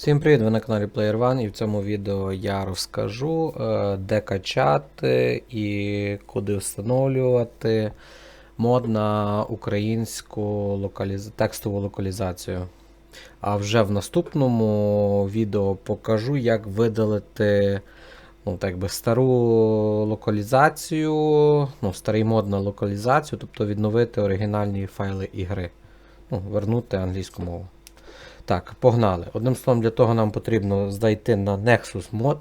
Всім привіт! Ви на каналі Player One і в цьому відео я розкажу, е, де качати і куди встановлювати мод на українську локаліз... текстову локалізацію. А вже в наступному відео покажу, як видалити ну, так би, стару локалізацію, ну, старий мод на локалізацію, тобто відновити оригінальні файли ігри. Ну, вернути англійську мову. Так, погнали. Одним словом, для того нам потрібно зайти на Nexus Mod.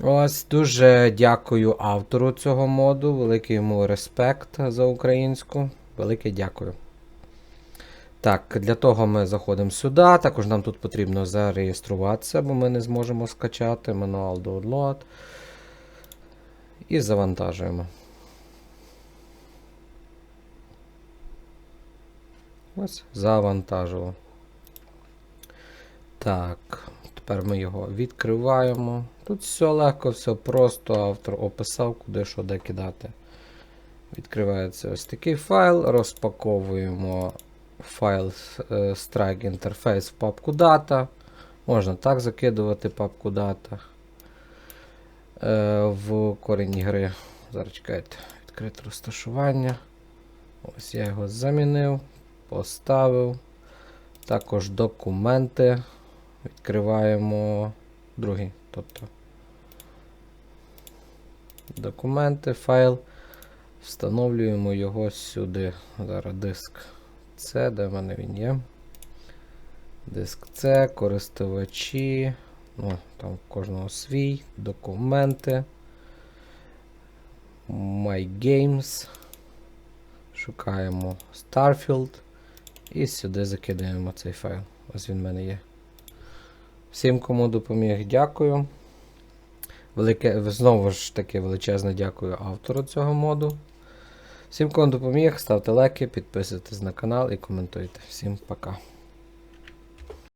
Ось, дуже дякую автору цього моду. Великий йому респект за українську. Велике дякую. Так, для того ми заходимо сюди. Також нам тут потрібно зареєструватися, бо ми не зможемо скачати. Manual Download. І завантажуємо. Ось, завантажило. Так, тепер ми його відкриваємо. Тут все легко, все просто. Автор описав, куди що де кидати. Відкривається ось такий файл. Розпаковуємо файл е, Strike Interface в папку Data. Можна так закидувати папку Data е, в корінь гри. Зараз чекайте, відкрите розташування. Ось я його замінив, поставив. Також документи. Відкриваємо другий. Тобто документи, файл. Встановлюємо його сюди. Зараз диск C, де в мене він є. Диск C, користувачі. Ну, там кожного свій, документи. My Games. Шукаємо Starfield. І сюди закидаємо цей файл. Ось він в мене є. Всім, кому допоміг, дякую. Велике, знову ж таки величезне дякую автору цього моду. Всім, кому допоміг, ставте лайки, підписуйтесь на канал і коментуйте. Всім пока.